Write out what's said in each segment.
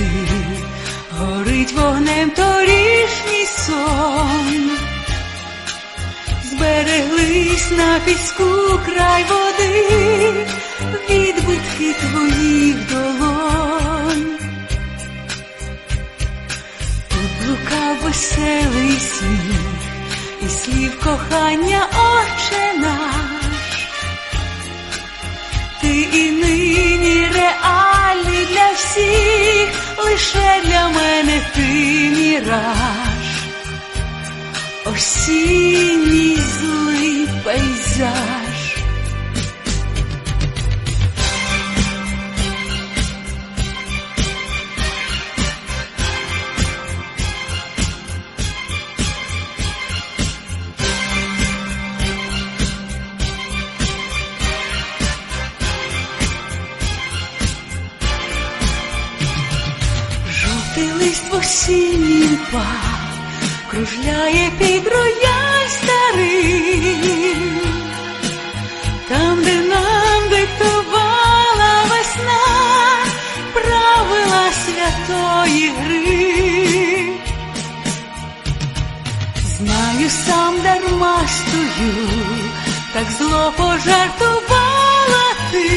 сліди, горить вогнем торішній сон, збереглись на піску край води, відбитки твоїх долонь. Тут блукав веселий сміх, і слів кохання Отче наш. Ти і нині реальний для всіх, лише для мене ти міраж, осінній злий пейзаж. Осінній кружляє під рояль старий, там, де нам диктувала весна, правила святої гри. Знаю, сам дарма стою, так зло пожартувала ти.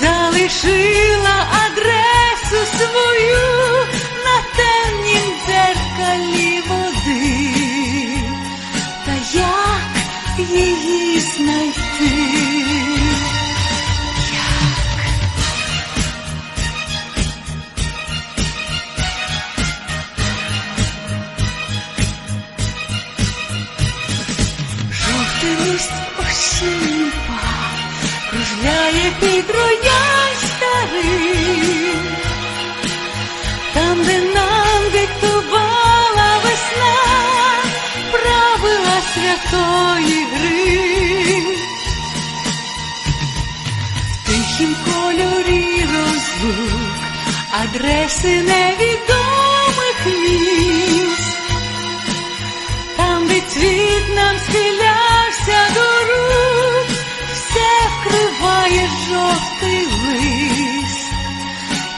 Залишила адресу свою nice night. В кольорі розлук, адреси невідомих міст. Там, де цвіт нам схилявся до рук, все вкриває жовтий лист,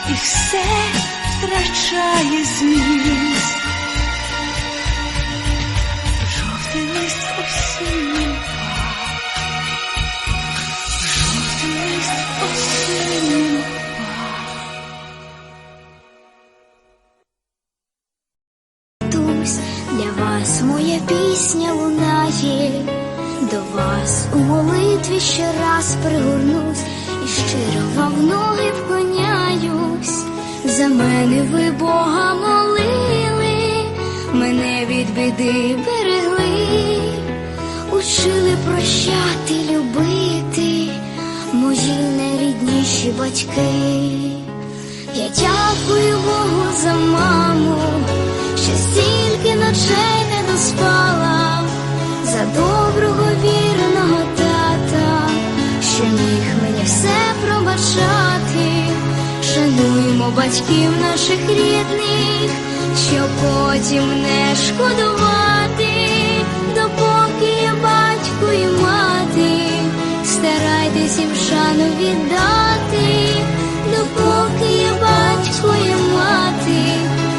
і все втрачає зміст. Вас моя пісня лунає, до вас у молитві ще раз пригорнусь і щиро вам в ноги вклоняюсь. За мене ви Бога молили, мене від біди берегли, учили прощати, любити, мої найрідніші батьки. Я дякую Богу за маму, пробачати. Шануємо батьків наших рідних, щоб потім не шкодувати, допоки є батько і мати, старайтесь їм шану віддати, допоки є батько і мати,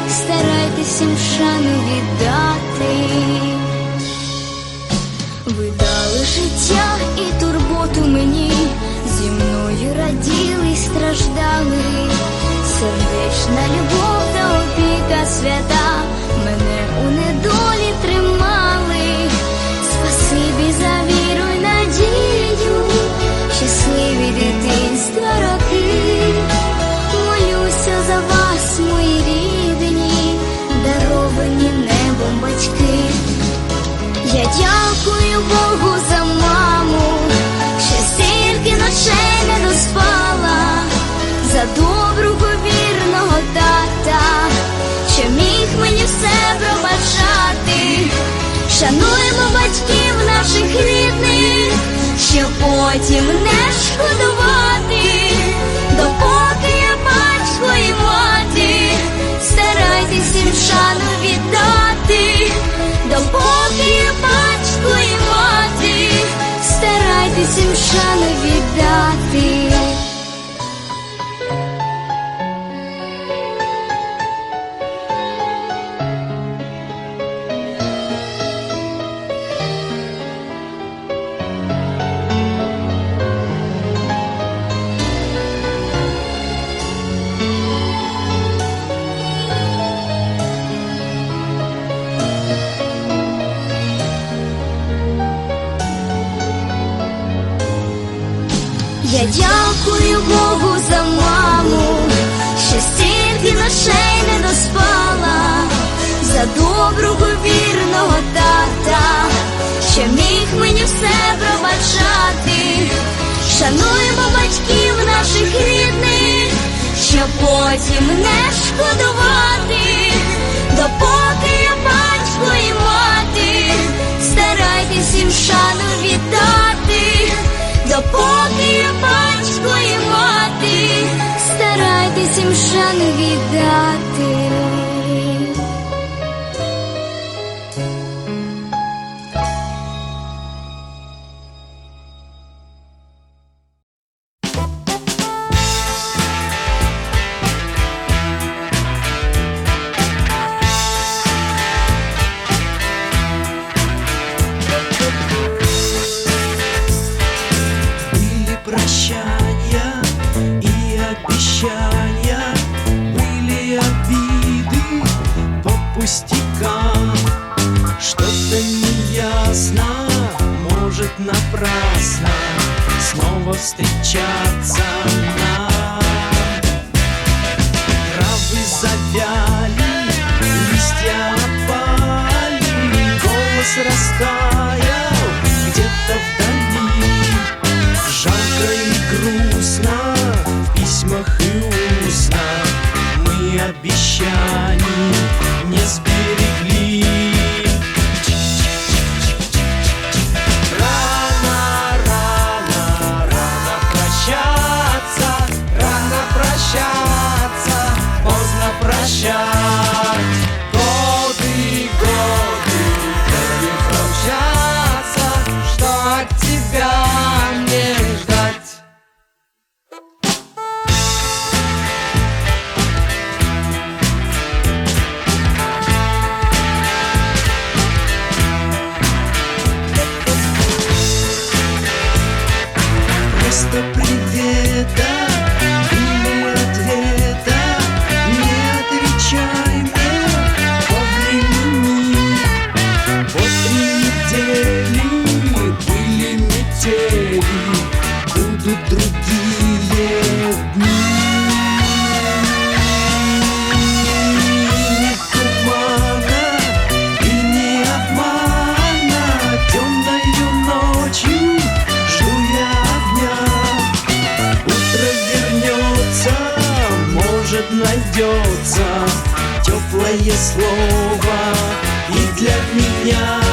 старайтесь їм шану віддати. Ви дали життя раділи страждали, сердечна любов та опіка свята батьків наших рідних, ще потім не шкодувати, допоки я батько і мати, старайтесь шану віддати, допоки я батько і мати, старайтесь їм шану віддати. обруку вірного тата, що міг мені все пробачати, шануємо батьків наших рідних, щоб потім не шкодувати, допоки я батько і мати, старайтесь їм шану віддати, допоки я батько і мати, старайтесь їм шану віддати. Thank you. может напрасно Снова встречаться нам Травы завяли, листья опали Голос растал. Твое слово и для меня.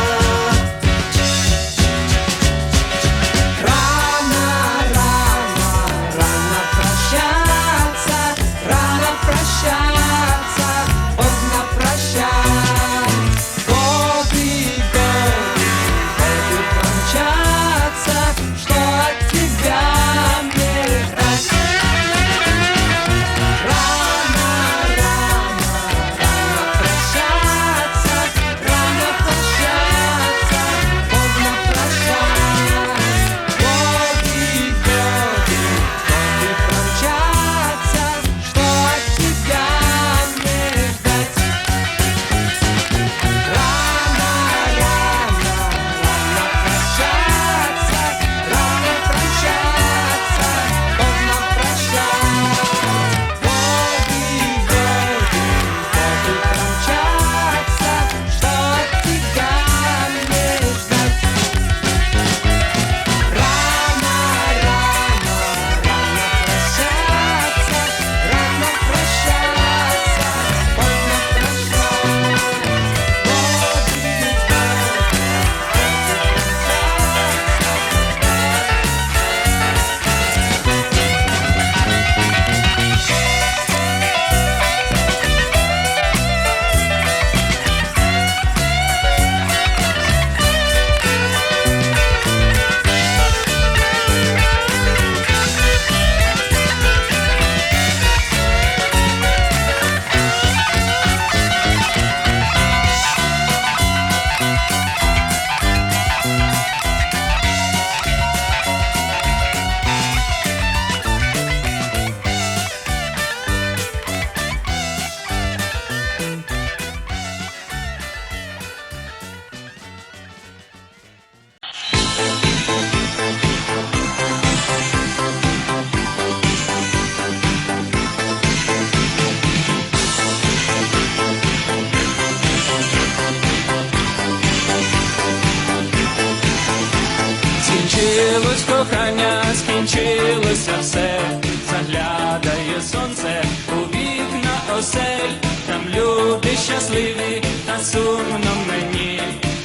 Сонце у вікна осель, там люди щасливі, та сумно мені,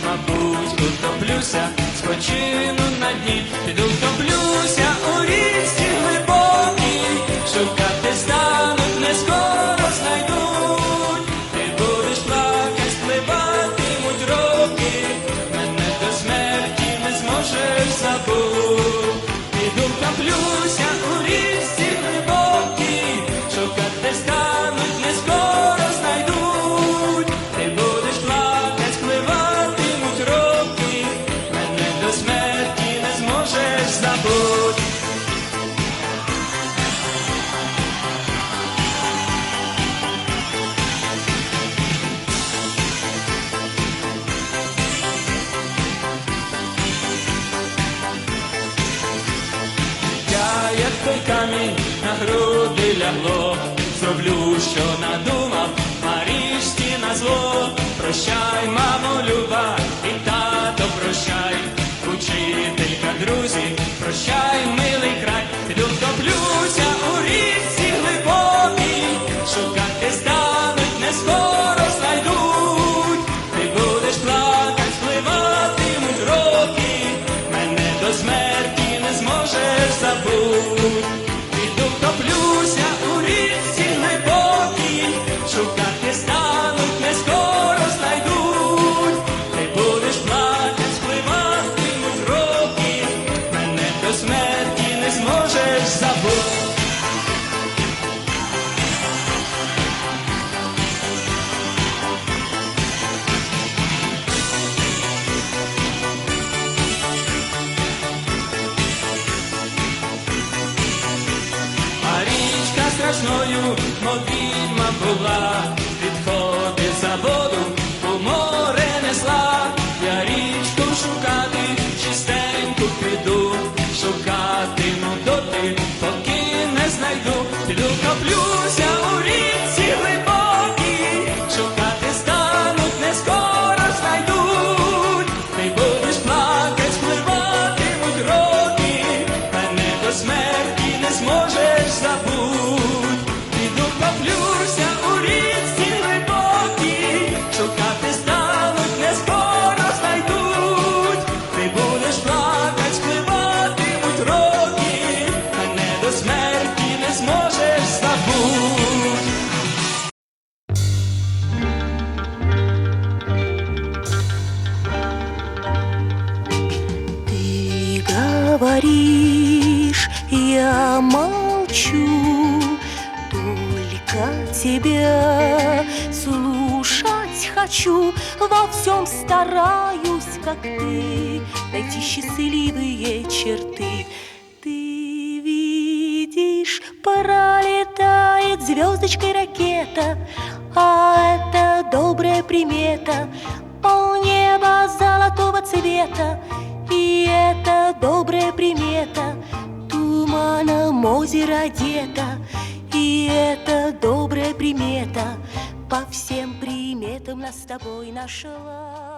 мабуть, утоплюся, спочину на дні, піду втоплюся що надумав, Марічці на зло. Прощай, мамо, люба, і тато прощай, учителька, друзі, прощай, милий край, мов відьма була, відходи за воду у море несла, я річку шукати, чистеньку піду, шукатиму доти, поки не знайду, піду хочу, во всем стараюсь, как ты, найти счастливые черты. Ты видишь, пролетает звездочкой ракета, а это добрая примета, полнеба золотого цвета, и это добрая примета, туманом озеро одето, и это добрая примета, по всем приметам нас с тобой нашла.